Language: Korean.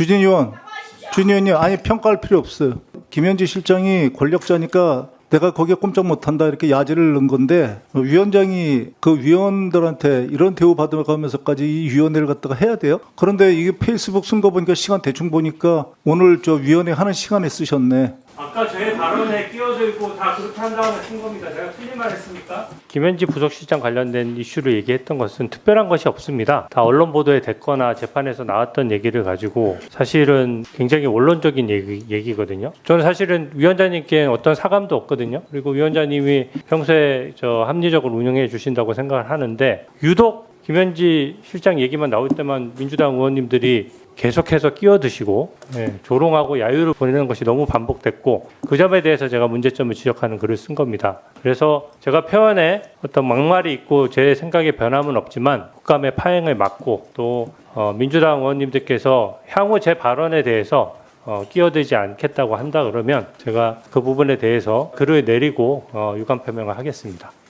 주진 의원, 주진 의원님 아니 평가할 필요 없어요. 김현지 실장이 권력자니까 내가 거기에 꼼짝 못한다 이렇게 야지를 넣은 건데 위원장이 그 위원들한테 이런 대우 받아가면서까지 이 위원회를 갖다가 해야 돼요? 그런데 이게 페이스북 쓴 거 보니까 시간 대충 보니까 오늘 저 위원회 하는 시간에 쓰셨네. 아까 제 발언에 끼어들고 다 그렇게 한다고 하신 겁니다. 제가 틀린 말 했습니까? 김현지 부속실장 관련된 이슈를 얘기했던 것은 특별한 것이 없습니다. 다 언론 보도에 됐거나 재판에서 나왔던 얘기를 가지고 사실은 굉장히 원론적인 얘기, 얘기 거든요. 저는 사실은 위원장님께 어떤 사감도 없거든요. 그리고 위원장님이 평소에 저 합리적으로 운영해 주신다고 생각을 하는데 유독 김현지 실장 얘기만 나올 때만 민주당 의원님들이 계속해서 끼어드시고 예, 조롱하고 야유를 보내는 것이 너무 반복됐고 그 점에 대해서 제가 문제점을 지적하는 글을 쓴 겁니다. 그래서 제가 표현에 어떤 막말이 있고 제 생각에 변함은 없지만 국감의 파행을 막고 또 어, 민주당 의원님들께서 향후 제 발언에 대해서 어, 끼어들지 않겠다고 한다 그러면 제가 그 부분에 대해서 글을 내리고 어, 유감 표명을 하겠습니다.